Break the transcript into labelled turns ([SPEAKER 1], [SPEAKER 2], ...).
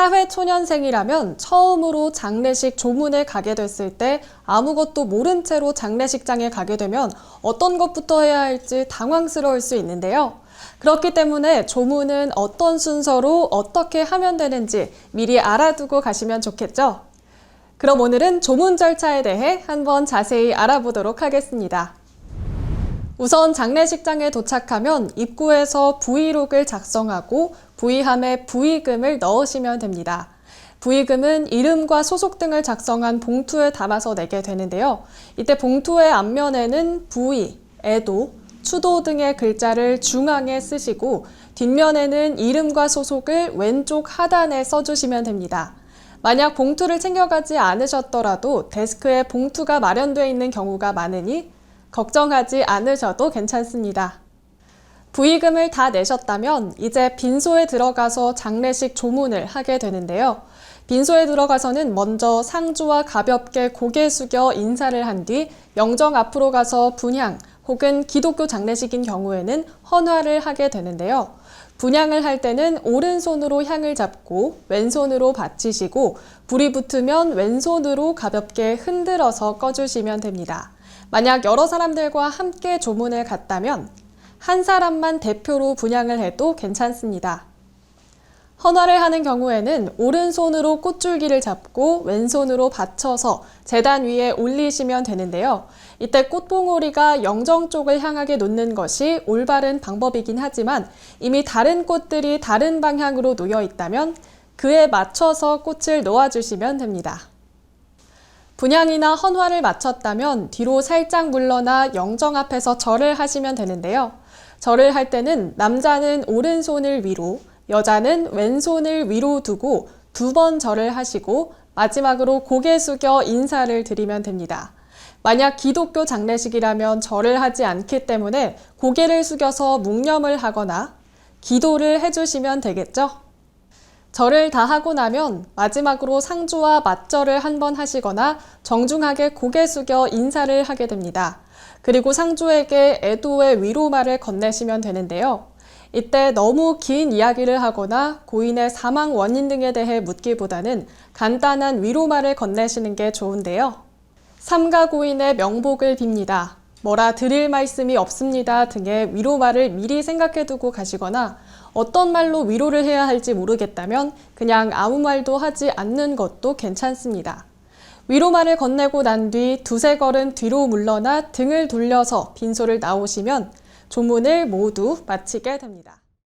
[SPEAKER 1] 사회초년생이라면 처음으로 장례식 조문에 가게 됐을 때 아무것도 모른 채로 장례식장에 가게 되면 어떤 것부터 해야 할지 당황스러울 수 있는데요. 그렇기 때문에 조문은 어떤 순서로 어떻게 하면 되는지 미리 알아두고 가시면 좋겠죠. 그럼 오늘은 조문 절차에 대해 한번 자세히 알아보도록 하겠습니다. 우선 장례식장에 도착하면 입구에서 부의록을 작성하고 부의함에 부의금을 넣으시면 됩니다. 부의금은 이름과 소속 등을 작성한 봉투에 담아서 내게 되는데요. 이때 봉투의 앞면에는 부의, 애도, 추도 등의 글자를 중앙에 쓰시고 뒷면에는 이름과 소속을 왼쪽 하단에 써주시면 됩니다. 만약 봉투를 챙겨가지 않으셨더라도 데스크에 봉투가 마련되어 있는 경우가 많으니 걱정하지 않으셔도 괜찮습니다. 부의금을 다 내셨다면 이제 빈소에 들어가서 장례식 조문을 하게 되는데요. 빈소에 들어가서는 먼저 상주와 가볍게 고개 숙여 인사를 한 뒤 영정 앞으로 가서 분향 혹은 기독교 장례식인 경우에는 헌화를 하게 되는데요. 분향을 할 때는 오른손으로 향을 잡고 왼손으로 받치시고 불이 붙으면 왼손으로 가볍게 흔들어서 꺼주시면 됩니다. 만약 여러 사람들과 함께 조문을 갔다면 한 사람만 대표로 분양을 해도 괜찮습니다. 헌화를 하는 경우에는 오른손으로 꽃줄기를 잡고 왼손으로 받쳐서 재단 위에 올리시면 되는데요. 이때 꽃봉오리가 영정 쪽을 향하게 놓는 것이 올바른 방법이긴 하지만 이미 다른 꽃들이 다른 방향으로 놓여 있다면 그에 맞춰서 꽃을 놓아주시면 됩니다. 분양이나 헌화를 마쳤다면 뒤로 살짝 물러나 영정 앞에서 절을 하시면 되는데요. 절을 할 때는 남자는 오른손을 위로, 여자는 왼손을 위로 두고 두 번 절을 하시고 마지막으로 고개 숙여 인사를 드리면 됩니다. 만약 기독교 장례식이라면 절을 하지 않기 때문에 고개를 숙여서 묵념을 하거나 기도를 해주시면 되겠죠? 절을 다 하고 나면 마지막으로 상주와 맞절을 한 번 하시거나 정중하게 고개 숙여 인사를 하게 됩니다. 그리고 상주에게 애도의 위로말을 건네시면 되는데요. 이때 너무 긴 이야기를 하거나 고인의 사망 원인 등에 대해 묻기보다는 간단한 위로말을 건네시는 게 좋은데요. 삼가 고인의 명복을 빕니다. 뭐라 드릴 말씀이 없습니다 등의 위로말을 미리 생각해 두고 가시거나 어떤 말로 위로를 해야 할지 모르겠다면 그냥 아무 말도 하지 않는 것도 괜찮습니다. 위로말을 건네고 난 뒤 두세 걸음 뒤로 물러나 등을 돌려서 빈소를 나오시면 조문을 모두 마치게 됩니다.